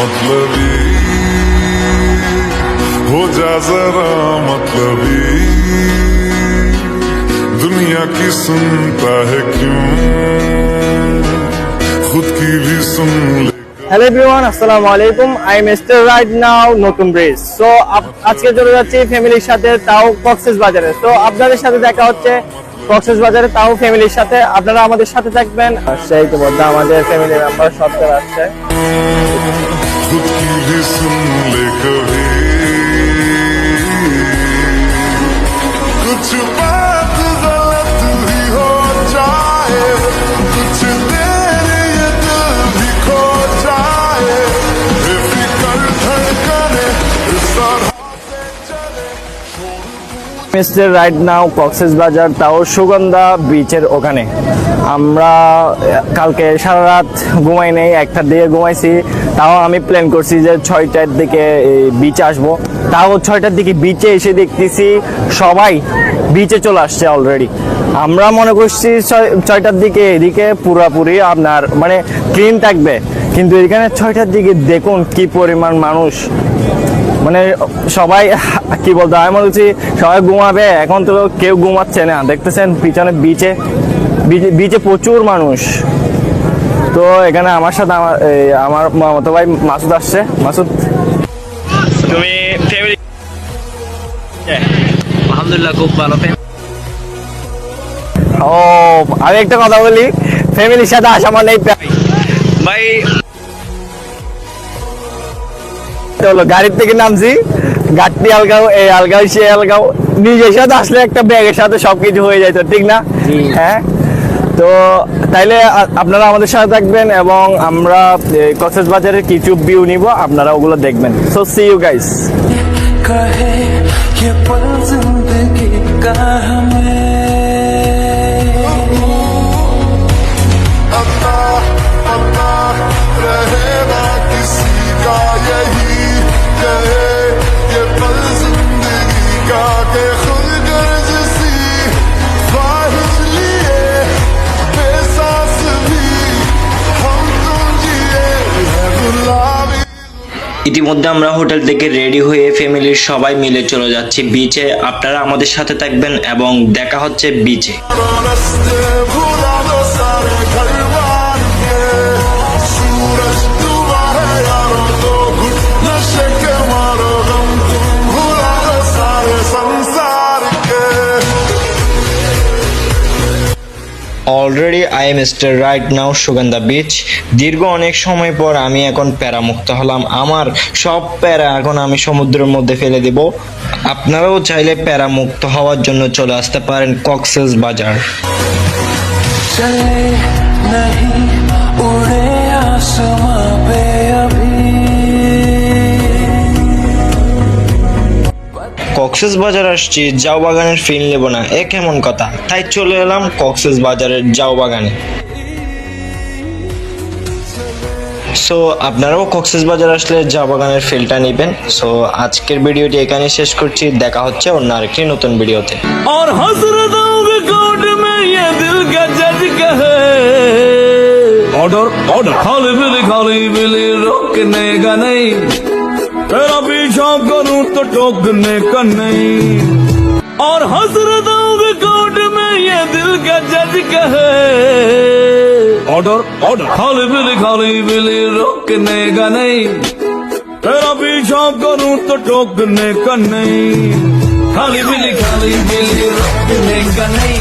मतलबी हो जा जरा मतलबी दुनिया की सुनता है क्यों खुद की भी सुन ले হ্যালো এভরিওয়ান আসসালামু আলাইকুম I am star right now নতুন ব্রিজ সো আজকে চলে যাচ্ছি ফ্যামিলির সাথে তাও কক্সেস বাজারে তো আপনাদের সাথে দেখা হচ্ছে কক্সেস বাজারে তাও ফ্যামিলির সাথে আপনারা আমাদের সাথে থাকবেন আর সেই তো বলতে আমাদের ফ্যামিলি মেম্বার সব চলে আসছে do que isso mister right now Cox's Bazar তাও সুগন্ধা বিচের ওখানে। আমরা কালকে সারা রাত ঘুমাই নেই, একটার দিকে ঘুমাইছি। তাও আমি প্ল্যান করছি যে ছয়টার দিকে বিচে আসব। তাও ছয়টার দিকে বিচে এসে দেখতেছি সবাই বিচে চলে আসছে অলরেডি আমরা মনে করছি ছয়- ছয়টার দিকে এদিকে পুরাপুরি আপনার মানে ক্লিন থাকবে। কিন্তু এখানে ছয়টার দিকে দেখুন কি পরিমাণ মানুষ। মানে সবাই কি বলতো আমি বলছি সবাই ঘুমাবে। এখন তো কেউ ঘুমাচ্ছে না। দেখতেছেন পিছনে বিচে বিচে প্রচুর মানুষ। তো এখানে আমার সাথে আমার আমার মামাতো ভাই মাসুদ আসছে। মাসুদ? তুমি ফ্যামিলি আলহামদুলিল্লাহ খুব ভালো। ও আমি একটা কথা বলি। ফ্যামিলির সাথে আসা মানে ভাই হলো। গাড়ির থেকে নামছি গাড়ি আলগাও এই আলগাও সে আলগাও। নিজের সাথে আসলে একটা ব্যাগের সাথে সবকিছু হয়ে যায় তো ঠিক না? হ্যাঁ? তো তাইলে আপনারা আমাদের সাথে থাকবেন এবং আমরা কক্সেস বাজারের কিছু ভিউ নিব আপনারা ওগুলো দেখবেন। সো সি ইউ গাইস ইতিমধ্যে আমরা হোটেল থেকে রেডি হয়ে ফ্যামিলির সবাই মিলে চলে যাচ্ছি বিচে আপনারা আমাদের সাথে থাকবেন এবং দেখা হচ্ছে বিচে already I am star right now Sugandha beach দীর্ঘ অনেক সময় পর আমি এখন প্যারামুক্ত হলাম আমার সব প্যারা এখন আমি সমুদ্রের মধ্যে ফেলে দেব আপনারাও চাইলে প্যারামুক্ত হওয়ার জন্য চলে আসতে পারেন কক্সেস বাজার चले नहीं उड़े आसमां কক্সেস বাজার আসছি জাও বাগানের ফিল নেব না এ কেমন কথা তাই চলে এলাম কক্সেস বাজারের জাও বাগানে সো আপনারাও কক্সেস বাজার আসলে জাও বাগানের ফিলটা নেবেন সো আজকের ভিডিওটি এখানে শেষ করছি দেখা হচ্ছে অন্য আরেকটি নতুন ভিডিওতে और हसरतों के कोट में ये दिल का जज कहे ऑर्डर ऑर्डर खाली बिली खाली बिली रोकने का नहीं तेरा पीछा करूँ तो टोकने का नहीं। और हसरतों के कोट में ये दिल का जज कहे। ऑर्डर ऑर्डर खाली बिली खाली बिली रोकने का नहीं। तेरा पीछा करूँ तो टोकने का नहीं। खाली बिली खाली बिली रोकने का नहीं।